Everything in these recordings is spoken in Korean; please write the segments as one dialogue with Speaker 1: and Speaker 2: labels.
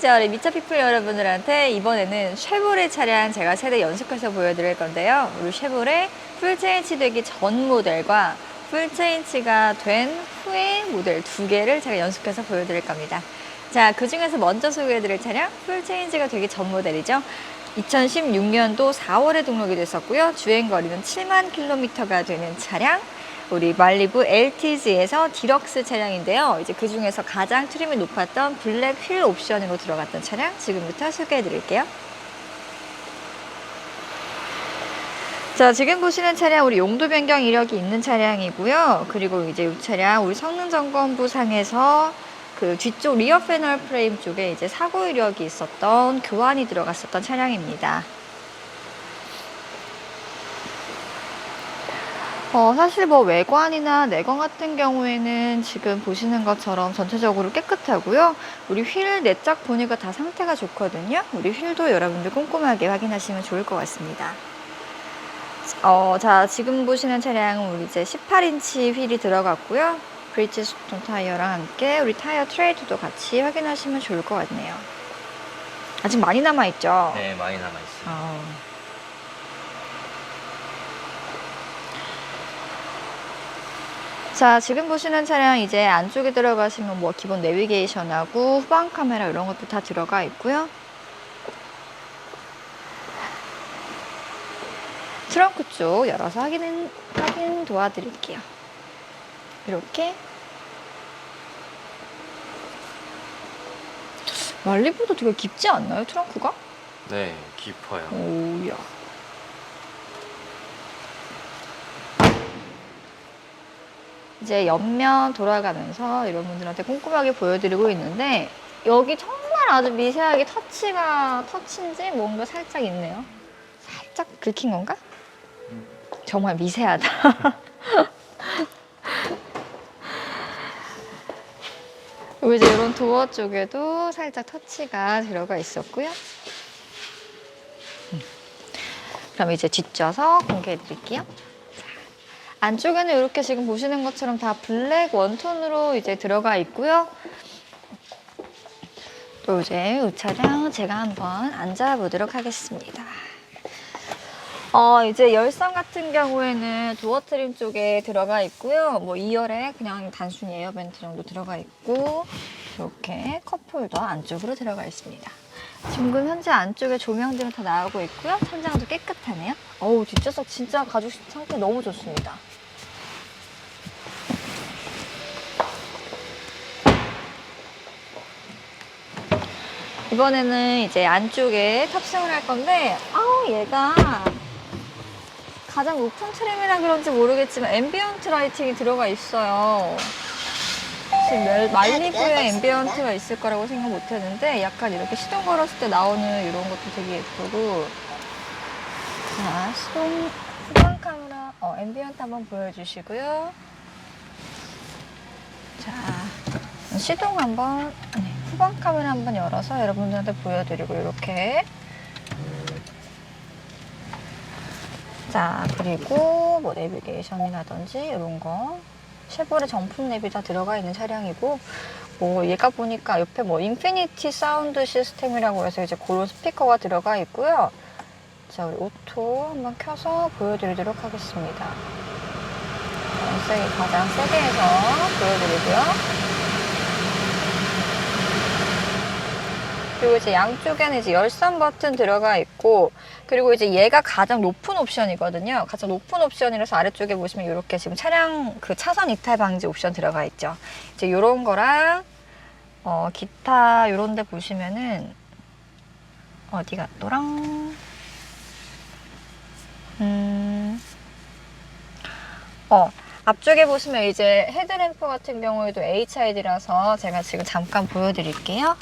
Speaker 1: 자, 우리 미차피플 여러분들한테 이번에는 쉐보레 차량 제가 세대 연속해서 보여드릴 건데요. 우리 쉐보레 풀체인치 되기 전 모델과 풀체인치가 된 후의 모델 두 개를 제가 연속해서 보여드릴 겁니다. 자, 그 중에서 먼저 소개해드릴 차량 풀체인지가 되기 전 모델이죠. 2016년도 4월에 등록이 됐었고요. 주행 거리는 7만 킬로미터가 되는 차량. 우리 말리부 LTZ에서 디럭스 차량인데요. 이제 그 중에서 가장 트림이 높았던 블랙 휠 옵션으로 들어갔던 차량 지금부터 소개해 드릴게요. 자, 지금 보시는 차량 우리 용도 변경 이력이 있는 차량이고요. 그리고 이제 이 차량 우리 성능 점검부 상에서 그 뒤쪽 리어 패널 프레임 쪽에 이제 사고 이력이 있었던 교환이 들어갔었던 차량입니다. 어, 사실 뭐 외관이나 내관 같은 경우에는 지금 보시는 것처럼 전체적으로 깨끗하고요. 우리 휠 내짝 보니까 다 상태가 좋거든요. 우리 휠도 여러분들 꼼꼼하게 확인하시면 좋을 것 같습니다. 어, 자, 지금 보시는 차량은 우리 이제 18인치 휠이 들어갔고요. 브리티스톤 타이어랑 함께 우리 타이어 트레이드도 같이 확인하시면 좋을 것 같네요. 아직 많이 남아있죠?
Speaker 2: 네, 많이 남아 있어요.
Speaker 1: 어. 자, 지금 보시는 차량 이제 안쪽에 들어가시면 뭐 기본 내비게이션하고 후방 카메라 이런 것도 다 들어가 있고요. 트렁크 쪽 열어서 확인, 확인 도와드릴게요. 이렇게. 말리보다 되게 깊지 않나요, 트렁크가?
Speaker 2: 네, 깊어요.
Speaker 1: 오야. 이제 옆면 돌아가면서 여러분들한테 꼼꼼하게 보여드리고 있는데 여기 정말 아주 미세하게 터치가 터치인지 뭔가 살짝 있네요. 살짝 긁힌 건가? 정말 미세하다. 그리고 이제 이런 도어 쪽에도 살짝 터치가 들어가 있었고요. 그럼 이제 뒷좌석 공개해 드릴게요. 자, 안쪽에는 이렇게 지금 보시는 것처럼 다 블랙 원톤으로 이제 들어가 있고요. 또 이제 이 차량 제가 한번 앉아보도록 하겠습니다. 어, 이제 열선 같은 경우에는 도어 트림 쪽에 들어가 있고요. 뭐 2열에 그냥 단순히 에어벤트 정도 들어가 있고 이렇게 컵홀더 안쪽으로 들어가 있습니다. 지금 현재 안쪽에 조명들은 다 나오고 있고요. 천장도 깨끗하네요. 어우, 뒷좌석 진짜 가죽 상태 너무 좋습니다. 이번에는 이제 안쪽에 탑승을 할 건데, 아우, 얘가 가장 높은 트림이라 그런지 모르겠지만 앰비언트 라이팅이 들어가 있어요. 지금 멜- 말리부에 앰비언트가 있을 거라고 생각 못 했는데 약간 이렇게 시동 걸었을 때 나오는 이런 것도 되게 예쁘고. 자 시동 후방 카메라 어 앰비언트 한번 보여주시고요. 자 시동 한번 아니 후방 카메라 한번 열어서 여러분들한테 보여드리고 이렇게. 자 그리고 뭐 내비게이션이라든지 이런 거 쉐보레 정품 내비 다 들어가 있는 차량이고 뭐 얘가 보니까 옆에 뭐 인피니티 사운드 시스템이라고 해서 이제 그런 스피커가 들어가 있고요. 자 우리 오토 한번 켜서 보여드리도록 하겠습니다. 영색이 가장 세게 해서 보여드리고요. 그리고 이제 양쪽에는 이제 열선 버튼 들어가 있고 그리고 이제 얘가 가장 높은 옵션이거든요. 가장 높은 옵션이라서 아래쪽에 보시면 이렇게 지금 차량 그 차선 이탈 방지 옵션 들어가 있죠. 이제 이런 거랑 어 기타 요런 데 보시면은 어디 갔더랑 음. 어, 앞쪽에 보시면 이제 헤드램프 같은 경우에도 HID라서 제가 지금 잠깐 보여드릴게요.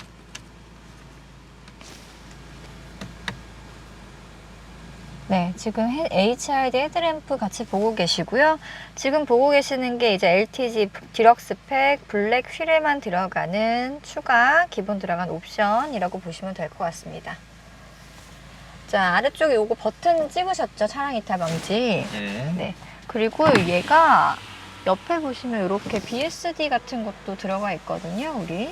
Speaker 1: 네, 지금 해- HID 헤드램프 같이 보고 계시고요. 지금 보고 계시는 게 이제 LTG 디럭스 팩 블랙 휠에만 들어가는 추가 기본 들어간 옵션이라고 보시면 될 것 같습니다. 자, 아래쪽에 요거 버튼 찍으셨죠? 차량 이탈 방지.
Speaker 2: 네.
Speaker 1: 네. 그리고 얘가 옆에 보시면 이렇게 BSD 같은 것도 들어가 있거든요, 우리.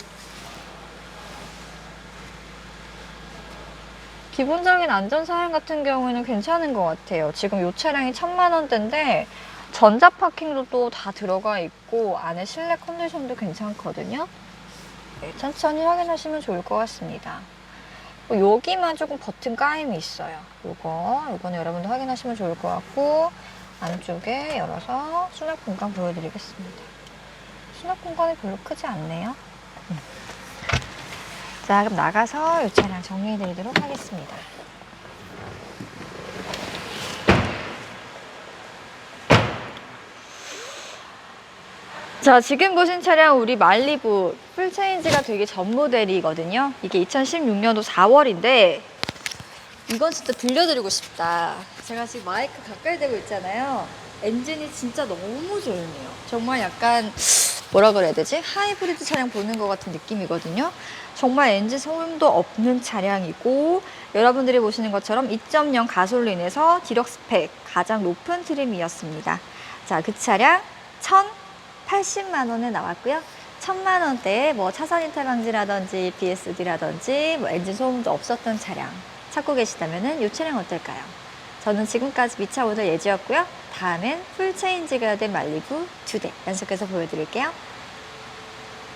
Speaker 1: 기본적인 안전사양 같은 경우에는 괜찮은 것 같아요. 지금 이 차량이 천만 원대인데 전자 파킹도 또 다 들어가 있고 안에 실내 컨디션도 괜찮거든요. 네, 천천히 확인하시면 좋을 것 같습니다. 어, 여기만 조금 버튼 까임이 있어요. 요거, 요거는 여러분도 확인하시면 좋을 것 같고 안쪽에 열어서 수납 공간 보여드리겠습니다. 수납 공간이 별로 크지 않네요. 음. 자, 그럼 나가서 이 차량 정리해드리도록 하겠습니다. 자, 지금 보신 차량 우리 말리부 풀체인지가 되게 전 모델이거든요. 이게 2016년도 4월인데 이건 진짜 들려드리고 싶다. 제가 지금 마이크 가까이 대고 있잖아요. 엔진이 진짜 너무 조용해요. 정말 약간 뭐라 그래야 되지? 하이브리드 차량 보는 것 같은 느낌이거든요. 정말 엔진 소음도 없는 차량이고 여러분들이 보시는 것처럼 2.0 가솔린에서 디럭 스펙 가장 높은 트림이었습니다. 자, 그 차량 1,080만 원에 나왔고요. 1000만 원대에 뭐 차선 이탈 방지라든지 BSD라든지 뭐 엔진 소음도 없었던 차량 찾고 계시다면은 이 차량 어떨까요? 저는 지금까지 미차 오늘 예지였고요. 다음엔 풀 체인지가 된 말리부 두 대 연속해서 보여드릴게요.